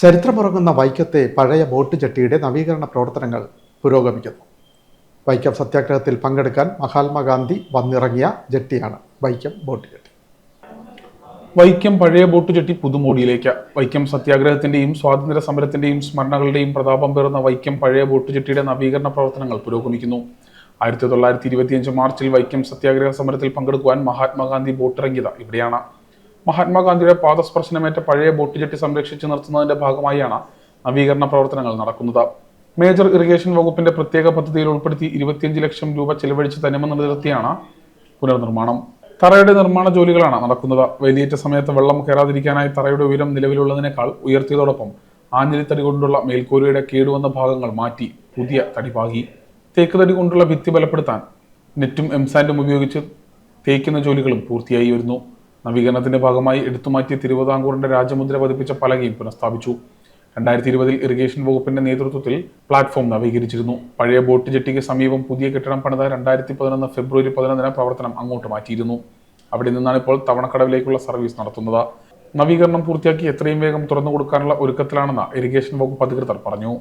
ചരിത്രമുറങ്ങുന്ന വൈക്കത്തെ പഴയ ബോട്ട് ജെട്ടിയുടെ നവീകരണ പ്രവർത്തനങ്ങൾ പുരോഗമിക്കുന്നു. വൈക്കം സത്യാഗ്രഹത്തിൽ പങ്കെടുക്കാൻ മഹാത്മാഗാന്ധി വന്നിറങ്ങിയ ജെട്ടിയാണ് വൈക്കം ബോട്ട് ജെട്ടി. വൈക്കം പഴയ ബോട്ട് ജെട്ടി പുതുമോടിയിലേക്ക്. വൈക്കം സത്യാഗ്രഹത്തിന്റെയും സ്വാതന്ത്ര്യ സമരത്തിന്റെയും സ്മരണകളുടെയും പ്രതാപം പേർന്ന വൈക്കം പഴയ ബോട്ട് ജെട്ടിയുടെ നവീകരണ പ്രവർത്തനങ്ങൾ പുരോഗമിക്കുന്നു. ആയിരത്തി തൊള്ളായിരത്തി ഇരുപത്തിയഞ്ച് മാർച്ചിൽ വൈക്കം സത്യാഗ്രഹ സമരത്തിൽ പങ്കെടുക്കുവാൻ മഹാത്മാഗാന്ധി ബോട്ടിറങ്ങിയത് ഇവിടെയാണ്. മഹാത്മാഗാന്ധിയുടെ പാദസ്പർശനമേറ്റ പഴയ ബോട്ട് ജെട്ടി സംരക്ഷിച്ചു നിർത്തുന്നതിന്റെ ഭാഗമായാണ് നവീകരണ പ്രവർത്തനങ്ങൾ നടക്കുന്നത്. മേജർ ഇറിഗേഷൻ വകുപ്പിന്റെ പ്രത്യേക പദ്ധതിയിൽ ഉൾപ്പെടുത്തി ഇരുപത്തിയഞ്ച് ലക്ഷം രൂപ ചെലവഴിച്ച് തനിമ നിലനിർത്തിയാണ് പുനർനിർമ്മാണം. തറയുടെ നിർമ്മാണ ജോലികളാണ് നടക്കുന്നത്. വേലിയേറ്റ സമയത്ത് വെള്ളം കയറാതിരിക്കാനായി തറയുടെ ഉയരം നിലവിലുള്ളതിനേക്കാൾ ഉയർത്തിയതോടൊപ്പം ആഞ്ഞിലിത്തടി കൊണ്ടുള്ള മേൽക്കൂരയുടെ കേടുവന്ന ഭാഗങ്ങൾ മാറ്റി പുതിയ തടി പാകി തേക്ക് തടി കൊണ്ടുള്ള ഭിത്തി ബലപ്പെടുത്താൻ നെറ്റും എംസാൻഡും ഉപയോഗിച്ച് തേക്കുന്ന ജോലികളും പൂർത്തിയായി വരുന്നു. നവീകരണത്തിന്റെ ഭാഗമായി എടുത്തുമാറ്റിയ തിരുവിതാംകൂറിന്റെ രാജമുദ്ര പതിപ്പിച്ച പലകയും പുനഃസ്ഥാപിച്ചു. രണ്ടായിരത്തി ഇരുപതിൽ ഇറിഗേഷൻ വകുപ്പിന്റെ നേതൃത്വത്തിൽ പ്ലാറ്റ്ഫോം നവീകരിച്ചിരുന്നു. പഴയ ബോട്ട് ജെട്ടിക്ക് സമീപം പുതിയ കെട്ടിടം പണിത രണ്ടായിരത്തി പതിനൊന്ന് ഫെബ്രുവരി പതിനൊന്നിന് പ്രവർത്തനം അങ്ങോട്ട് മാറ്റിയിരുന്നു. അവിടെ നിന്നാണ് ഇപ്പോൾ തവണക്കടവിലേക്കുള്ള സർവീസ് നടത്തുന്നത്. നവീകരണം പൂർത്തിയാക്കി എത്രയും വേഗം തുറന്നു കൊടുക്കാനുള്ള ഒരുക്കത്തിലാണെന്ന് ഇറിഗേഷൻ വകുപ്പ് അധികൃതർ പറഞ്ഞു.